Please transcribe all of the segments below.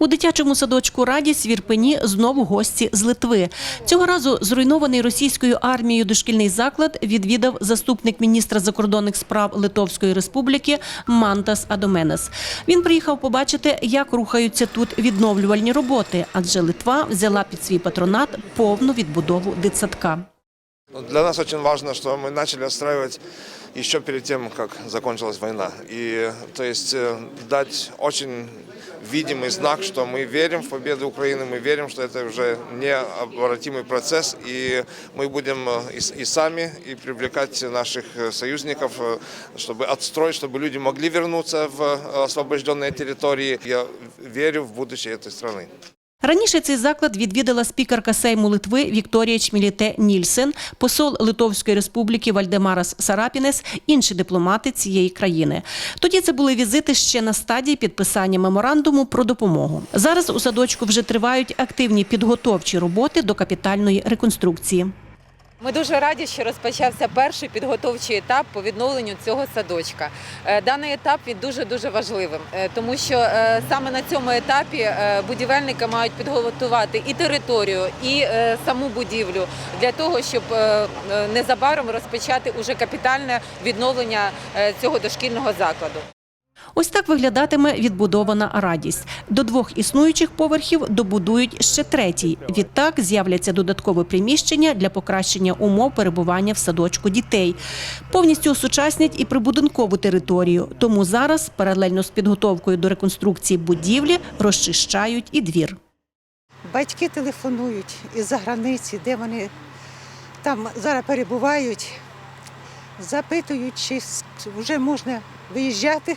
У дитячому садочку Радість в Ірпені знову гості з Литви. Цього разу зруйнований російською армією дошкільний заклад відвідав заступник міністра закордонних справ Литовської республіки Мантас Адоменес. Він приїхав побачити, як рухаються тут відновлювальні роботи, адже Литва взяла під свій патронат повну відбудову дитсадка. Ну, Для нас очень важно, что мы начали отстраивать еще перед тем, как закончилась война. И то есть э, дать видимый знак, что мы верим в победу Украины, мы верим, что это уже необратимый процесс, и мы будем э, и, с- и сами, и привлекать наших э, союзников, э, чтобы отстроить, чтобы люди могли вернуться в э, освобожденные территории. Я верю в будущее этой страны. Раніше цей заклад відвідала спікерка Сейму Литви Вікторія Чміліте Нільсен, посол Литовської республіки Вальдемарас Сарапінес, інші дипломати цієї країни. Тоді це були візити ще на стадії підписання меморандуму про допомогу. Зараз у садочку вже тривають активні підготовчі роботи до капітальної реконструкції. Ми дуже раді, що розпочався перший підготовчий етап по відновленню цього садочка. Е, Даний етап він дуже дуже важливим, е, тому що е, саме на цьому етапі будівельники мають підготувати і територію, і саму будівлю для того, щоб незабаром розпочати уже капітальне відновлення цього дошкільного закладу. Ось так виглядатиме відбудована радість. До двох існуючих поверхів добудують ще третій. Відтак з'являться додаткові приміщення для покращення умов перебування в садочку дітей. Повністю осучаснять і прибудинкову територію. Тому зараз, паралельно з підготовкою до реконструкції будівлі, розчищають і двір. Батьки телефонують із-за границі, де вони там зараз перебувають, запитують, чи вже можна виїжджати.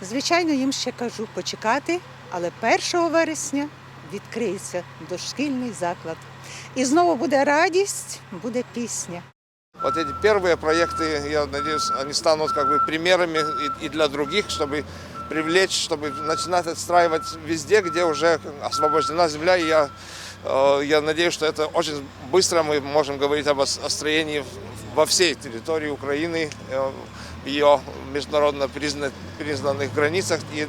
Звичайно, їм ще кажу почекати, але 1 вересня відкриється дошкільний заклад. І знову буде радість, буде пісня. Вот эти первые проекты, я надеюсь, они станут как бы примерами и, и для других, чтобы привлечь, чтобы начинать отстраивать везде, где уже освобождена земля. И я, э, я надеюсь, что это очень быстро мы можем говорить об ос- о строении в- во всей территории Украины, э, в ее международно призна- признанных границах. И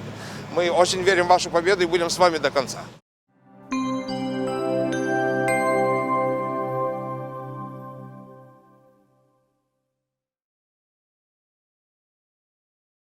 мы очень верим в вашу победу и будем с вами до конца.